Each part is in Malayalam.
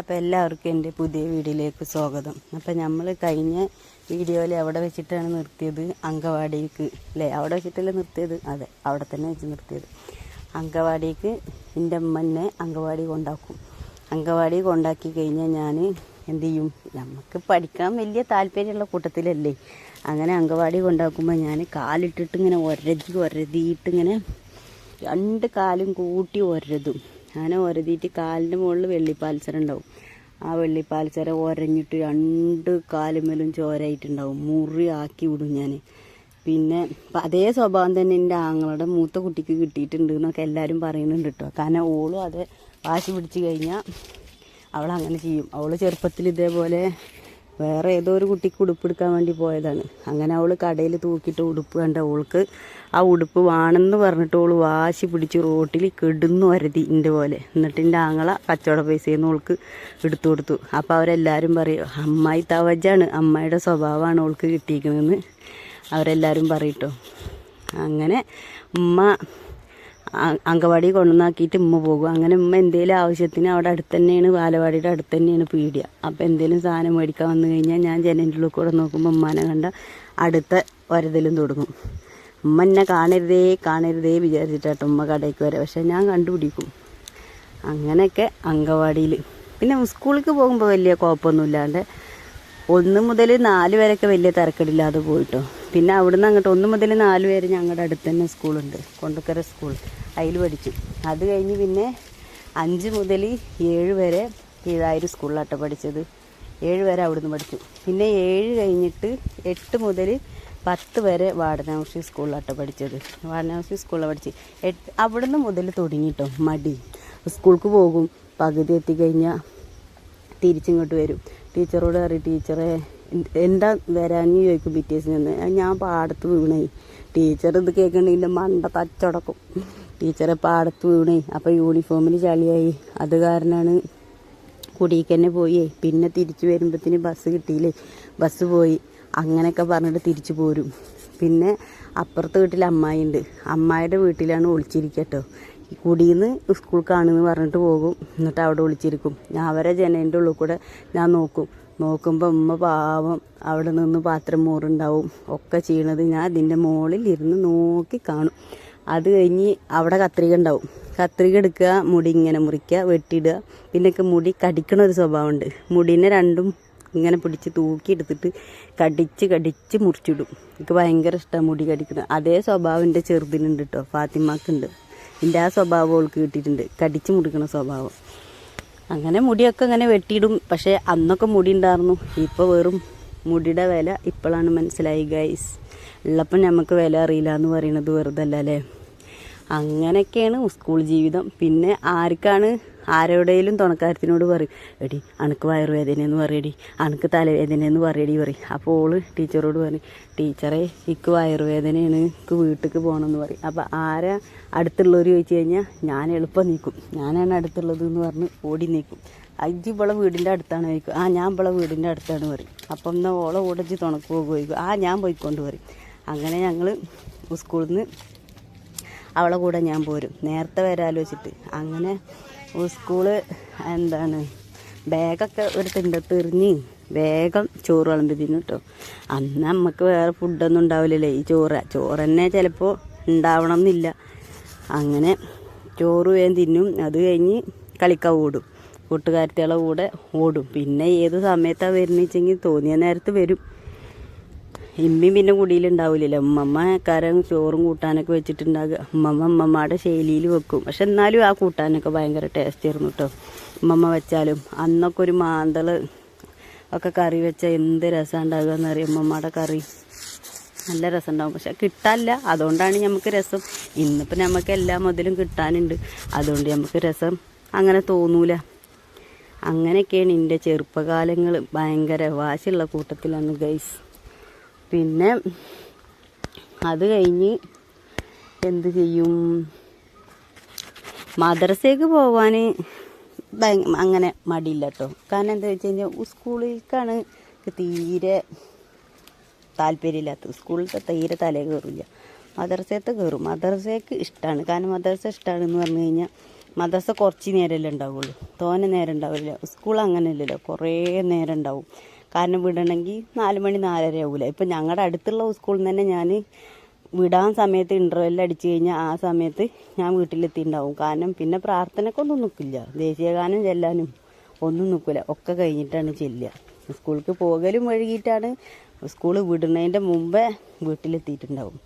അപ്പോൾ എല്ലാവർക്കും എന്റെ പുതിയ വീഡിയോയിലേക്ക് സ്വാഗതം. അപ്പോൾ നമ്മൾ കഴിഞ്ഞ വീഡിയോയിൽ എവിടെ വെച്ചിട്ടാണ് നിർത്തിയത് അങ്കവാടിക്ക് അല്ലേ? അവിടെ വെച്ചിട്ടല്ലേ നിർത്തിയത്? അതെ അവിടെ തന്നെ വെച്ച് നിർത്തിയത്. അങ്കവാടിക്ക് എന്റെ അമ്മനെ അങ്കവാടി കൊണ്ടാക്കും. അങ്കവാടി കൊണ്ടാക്കി കഴിഞ്ഞാൽ ഞാൻ എന്ത് ചെയ്യും? നമുക്ക് പഠിക്കാൻ വലിയ താല്പര്യമുള്ള കൂട്ടത്തിലല്ലേ. അങ്ങനെ അങ്കവാടി കൊണ്ടാക്കുമ്പോൾ ഞാൻ കാലിട്ടിട്ട് ഇങ്ങനെ ഒരതി ഒരതിയിട്ട് ഇങ്ങനെ രണ്ട് കാലും കൂട്ടി ഒരതും. അങ്ങനെ ഒരതിയിട്ട് കാലിന്റെ മുകളിൽ വെള്ളിപ്പാൽസരം ഉണ്ടാവും. ആ വെള്ളിപ്പാൽസരം ഒരഞ്ഞിട്ട് രണ്ട് കാലുമേലും ചോരായിട്ടുണ്ടാവും. മുറി ആക്കി വിടും ഞാൻ പിന്നെ അതേ സ്വഭാവം തന്നെ എന്റെ ആങ്ങളുടെ മൂത്ത കുട്ടിക്ക് കിട്ടിയിട്ടുണ്ട് എന്നൊക്കെ എല്ലാവരും പറയുന്നുണ്ട് കേട്ടോ. കാരണം ഓളും അത് വാശി പിടിച്ച് കഴിഞ്ഞാൽ അവൾ അങ്ങനെ ചെയ്യും. അവൾ ചെറുപ്പത്തിൽ ഇതേപോലെ വേറെ ഏതോ ഒരു കുട്ടിക്ക് ഉടുപ്പ് എടുക്കാൻ വേണ്ടി പോയതാണ്. അങ്ങനെ അവൾ കടയിൽ തൂക്കിയിട്ട് ഉടുപ്പ് കണ്ട അവൾക്ക് ആ ഉടുപ്പ് വേണമെന്ന് പറഞ്ഞിട്ട് അവൾ വാശി പിടിച്ച് റോട്ടിൽ കെടുന്നു വരതി എന്റെ പോലെ. എന്നിട്ട് എന്റെ ആങ്ങള കച്ചവട പൈസയിൽ അവൾക്ക് എടുത്തു കൊടുത്തു. അപ്പോൾ അവരെല്ലാവരും പറയും അമ്മായി തവജാണ്. അമ്മായിയുടെ സ്വഭാവമാണ് അവൾക്ക് കിട്ടിയിരിക്കുന്നതെന്ന്. അവരെല്ലാവരും പറയട്ടോ അങ്ങനെ ഉമ്മ അങ്കവാടി കൊണ്ടുവന്നാക്കിയിട്ട് ഉമ്മ പോകും. അങ്ങനെ ഉമ്മ എന്തെങ്കിലും ആവശ്യത്തിന് അവിടെ അടുത്ത് തന്നെയാണ് ബാലവാടിയുടെ അടുത്ത് തന്നെയാണ് പീടിയ അപ്പോൾ എന്തെങ്കിലും സാധനം മേടിക്കാൻ വന്നു കഴിഞ്ഞാൽ ഞാൻ ജനലിന്റെ ഉള്ളിൽ കൂടെ നോക്കുമ്പോൾ ഉമ്മാനെ കണ്ട അടുത്ത വരതലും തുടങ്ങും. ഉമ്മ എന്നെ കാണരുതേ കാണരുതേ വിചാരിച്ചിട്ടാട്ടോ ഉമ്മ കടയ്ക്ക് വരെ. പക്ഷെ ഞാൻ കണ്ടുപിടിക്കും. അങ്ങനെയൊക്കെ അങ്കവാടിയിൽ പിന്നെ സ്കൂളിലേക്ക് പോകുമ്പോൾ വലിയ കുഴപ്പമൊന്നുമില്ലാണ്ട് ഒന്ന് മുതൽ നാല് വരെയൊക്കെ വലിയ തിരക്കടില്ലാതെ പോയിട്ടോ. പിന്നെ അവിടുന്ന് അങ്ങോട്ട് ഒന്ന് മുതൽ നാല് പേര് ഞങ്ങളുടെ അടുത്ത് തന്നെ സ്കൂളുണ്ട്. കൊണ്ടക്കര സ്കൂൾ. അതിൽ പഠിച്ചു. അത് കഴിഞ്ഞ് പിന്നെ അഞ്ച് മുതൽ ഏഴ് വരെ കീഴായൂർ സ്കൂളിലാട്ടോ പഠിച്ചത്. ഏഴ് വരെ അവിടുന്ന് പഠിച്ചു. പിന്നെ ഏഴ് കഴിഞ്ഞിട്ട് എട്ട് മുതൽ പത്ത് വരെ വാടനാവശ്യ സ്കൂളിലാട്ടോ പഠിച്ചത്. വാടനാവശ്യ സ്കൂളിലാണ് പഠിച്ച്. എട്ട് അവിടുന്ന് മുതൽ തുടങ്ങിട്ടോ മടി. സ്കൂൾക്ക് പോകും. പകുതി എത്തിക്കഴിഞ്ഞാൽ തിരിച്ചിങ്ങോട്ട് വരും. ടീച്ചറോട് പറയും ടീച്ചറെ എന്ത്- വരാഞ്ഞ് ചോദിക്കും പിറ്റേസിൽ നിന്ന് ഞാൻ പാടത്ത് വീണേ. ടീച്ചർ ഇത് കേൾക്കണ്ടെങ്കിൽ മണ്ട തച്ചടക്കും. ടീച്ചറെ പാടത്ത് വീണേ. അപ്പോൾ യൂണിഫോമിൽ ചളിയായി. അത് കാരണമാണ് കുടിക്ക് തന്നെ പോയി. പിന്നെ തിരിച്ചു വരുമ്പോഴത്തേന് ബസ് കിട്ടിയില്ലേ? ബസ് പോയി. അങ്ങനെയൊക്കെ പറഞ്ഞിട്ട് തിരിച്ചു പോരും. പിന്നെ അപ്പുറത്തെ വീട്ടിൽ അമ്മായിണ്ട്. അമ്മായിയുടെ വീട്ടിലാണ് ഒളിച്ചിരിക്കട്ടോ ഈ കുടിയിൽ നിന്ന് കാണുമെന്ന് പറഞ്ഞിട്ട് പോകും. എന്നിട്ട് അവിടെ ഒളിച്ചിരിക്കും. ഞാൻ അവരെ ജനലിന്റെ ഉള്ളിൽ കൂടെ ഞാൻ നോക്കും. നോക്കുമ്പോൾ ഉമ്മ പാവം. അവിടെ നിന്ന് പാത്രം മോറുണ്ടാവും. ഒക്കെ ചെയ്യണത് ഞാൻ അതിന്റെ മുകളിൽ ഇരുന്ന് നോക്കി കാണും. അത് കഴിഞ്ഞ് അവിടെ കത്രിക ഉണ്ടാവും. കത്രിക എടുക്കുക മുടി ഇങ്ങനെ മുറിക്കുക വെട്ടിയിടുക. പിന്നൊക്കെ മുടി കടിക്കണ ഒരു സ്വഭാവമുണ്ട്. മുടീനെ രണ്ടും ഇങ്ങനെ പിടിച്ച് തൂക്കി എടുത്തിട്ട് കടിച്ച് കടിച്ച് മുറിച്ചിടും. എനിക്ക് ഭയങ്കര ഇഷ്ടമാണ് മുടി കടിക്കുന്നത്. അതേ സ്വഭാവം എന്റെ ചെറുതിനുണ്ട് കേട്ടോ ഫാത്തിമാക്കുണ്ട്. എന്റെ ആ സ്വഭാവം അവൾക്ക് കിട്ടിയിട്ടുണ്ട്. കടിച്ച് മുറിക്കണ സ്വഭാവം. അങ്ങനെ മുടിയൊക്കെ ഇങ്ങനെ വെട്ടിയിടും. പക്ഷേ അന്നൊക്കെ മുടി ഉണ്ടായിരുന്നു. ഇപ്പോൾ വെറും മുടിയുടെ വില ഇപ്പോഴാണ് മനസ്സിലായി ഗൈസ് ഉള്ളപ്പം നമുക്ക് വില അറിയില്ല എന്ന് പറയുന്നത് വെറുതെ അല്ല? അങ്ങനെയൊക്കെയാണ് സ്കൂൾ ജീവിതം. പിന്നെ ആർക്കാണ് ആരോടെയും തുണക്കാരത്തിനോട് പറയും എടി അനക്ക് വയറുവേദനയെന്ന് പറയടി അനക്ക് തലവേദനയെന്ന് പറയടി പറയും. അപ്പോൾ ഓൾ ടീച്ചറോട് പറയും ടീച്ചറെ എനിക്ക് വയറുവേദനയാണ് ഇക്ക് വീട്ടിലേക്ക് പോകണമെന്ന് പറയും. അപ്പോൾ ആരാ അടുത്തുള്ളവർ ചോദിച്ചു കഴിഞ്ഞാൽ ഞാൻ എളുപ്പം നീക്കും. ഞാനാണ് അടുത്തുള്ളത് എന്ന് പറഞ്ഞ് ഓടി നീക്കും. അജ്ജി ഇവളെ വീടിന്റെ അടുത്താണ് ചോദിക്കും. ആ ഞാൻ ഇവളെ വീടിന്റെ അടുത്താണ് പറയും. അപ്പം എന്നാൽ ഓളെ ഓടച്ച് തുണക്ക് പോകുമായിരിക്കും ആ ഞാൻ പോയിക്കൊണ്ട് പറയും അങ്ങനെ ഞങ്ങൾ സ്കൂളിൽ നിന്ന് അവളെ കൂടെ ഞാൻ പോരും. നേരത്തെ വരാലോചിച്ചിട്ട്. അങ്ങനെ സ്കൂൾ എന്താണ്? ബാഗൊക്കെ ഒരു തിണ്ടത്ത് എറിഞ്ഞ് വേഗം ചോറ് വിളമ്പി തിന്നു കേട്ടോ അന്ന് നമുക്ക് വേറെ ഫുഡൊന്നും ഉണ്ടാവില്ലല്ലേ. ഈ ചോറ് ചോറ് തന്നെ ചിലപ്പോൾ ഉണ്ടാവണം എന്നില്ല അങ്ങനെ ചോറ് വേഗം തിന്നും. അത് കഴിഞ്ഞ് കളിക്കാൻ ഓടും. കൂട്ടുകാരത്തികളെ കൂടെ ഓടും. പിന്നെ ഏത് സമയത്താണ് വരുന്നതെന്ന് വെച്ചെങ്കിൽ തോന്നിയ നേരത്ത് വരും. ഇമ്മയും പിന്നെ കുടിയിലുണ്ടാവില്ലല്ലോ ഉമ്മമ്മ കരം ചോറും കൂട്ടാനൊക്കെ വെച്ചിട്ടുണ്ടാകുക ഉമ്മമ്മ ഉമ്മമ്മയുടെ ശൈലിയിൽ വെക്കും. പക്ഷെ എന്നാലും ആ കൂട്ടാനൊക്കെ ഭയങ്കര ടേസ്റ്റ് ആയിരുന്നു കേട്ടോ ഉമ്മമ്മ വെച്ചാലും അന്നൊക്കെ ഒരു മാന്തൾ ഒക്കെ കറി വെച്ചാൽ എന്ത് രസം ഉണ്ടാകുക എന്നറിയാം ഉമ്മമ്മയുടെ കറി. നല്ല രസം ഉണ്ടാകും പക്ഷെ കിട്ടാനില്ല. അതുകൊണ്ടാണ് നമുക്ക് രസം. ഇന്നിപ്പോൾ നമുക്ക് എല്ലാ മുതലും കിട്ടാനുണ്ട്. അതുകൊണ്ട് നമുക്ക് രസം അങ്ങനെ തോന്നൂല. അങ്ങനെയൊക്കെയാണ് എന്റെ ചെറുപ്പകാലങ്ങൾ ഭയങ്കര വാശിയുള്ള കൂട്ടത്തിലാണ് ഗൈസ്. പിന്നെ അത് കഴിഞ്ഞ് എന്ത് ചെയ്യും? മദ്രസയ്ക്ക് പോവാൻ അങ്ങനെ മടിയില്ല കേട്ടോ കാരണം എന്താ വെച്ച് കഴിഞ്ഞാൽ സ്കൂളിലേക്കാണ് തീരെ താല്പര്യമില്ലാത്തത്. സ്കൂളിലത്തെ തീരെ തലേ കയറില്ല മദ്രസയത്തെ കയറും മദ്രസയ്ക്ക് ഇഷ്ടമാണ് കാരണം മദ്രസ ഇഷ്ടമാണെന്ന് പറഞ്ഞു കഴിഞ്ഞാൽ മദ്രസ കുറച്ച് നേരമല്ലേ ഉണ്ടാവുള്ളൂ. തോനെ നേരം ഉണ്ടാവില്ല. സ്കൂൾ അങ്ങനെയല്ലല്ലോ. കുറേ നേരം ഉണ്ടാവും. കാരണം വിടണമെങ്കിൽ നാല് മണി നാലര ആവില്ല ഇപ്പം ഞങ്ങളുടെ അടുത്തുള്ള സ്കൂളിൽ നിന്ന് തന്നെ ഞാൻ വിടാൻ സമയത്ത് ഇന്റർവെൽ അടിച്ചു കഴിഞ്ഞാൽ ആ സമയത്ത് ഞാൻ വീട്ടിലെത്തിയിട്ടുണ്ടാവും കാരണം പിന്നെ പ്രാർത്ഥനക്കൊന്നും നിൽക്കില്ല ദേശീയഗാനം ചെല്ലാനും ഒന്നും നിൽക്കില്ല ഒക്കെ കഴിഞ്ഞിട്ടാണ് ചെല്ലുക. സ്കൂൾക്ക് പോകലും വഴുകിയിട്ടാണ് സ്കൂൾ വിടുന്നതിന്റെ മുമ്പേ വീട്ടിലെത്തിയിട്ടുണ്ടാവും.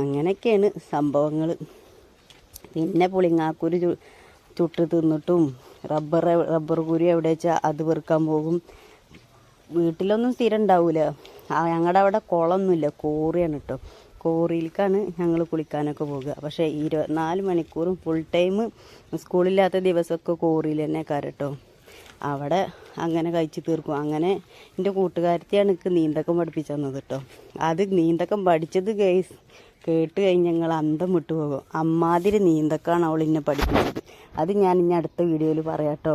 അങ്ങനെയൊക്കെയാണ് സംഭവങ്ങൾ പിന്നെ പുളിങ്ങാക്കൂര് ചുട്ട് തിന്നിട്ടും റബ്ബർ റബ്ബർ കുരി എവിടെ വെച്ചാൽ അത് വെറുക്കാൻ പോകും. വീട്ടിലൊന്നും സ്ഥിരം ഉണ്ടാവില്ല ഞങ്ങളുടെ അവിടെ കുളമൊന്നുമില്ല കോറിയാണ് കേട്ടോ കോറിയിലേക്കാണ് ഞങ്ങൾ കുളിക്കാനൊക്കെ പോകുക പക്ഷേ ഇരുപത്തിനാല് മണിക്കൂറും ഫുൾ ടൈം സ്കൂളില്ലാത്ത ദിവസമൊക്കെ കോറിയിൽ തന്നെ കരട്ടോ അവിടെ അങ്ങനെ കഴിച്ച് തീർക്കും. അങ്ങനെ എന്റെ കൂട്ടുകാരത്തെയാണ് എനിക്ക് നീന്തക്കം പഠിപ്പിച്ചു തന്നത് കേട്ടോ അത് നീന്തക്കം പഠിച്ചത് കേസ് കേട്ട് കഴിഞ്ഞ് ഞങ്ങൾ അന്തം വിട്ടു പോകും അമ്മാതിരി നീന്തക്കാണ് അവൾ എന്നെ പഠിപ്പിച്ചത്. അത് ഞാൻ ഇനി അടുത്ത വീഡിയോയിൽ പറയാം കേട്ടോ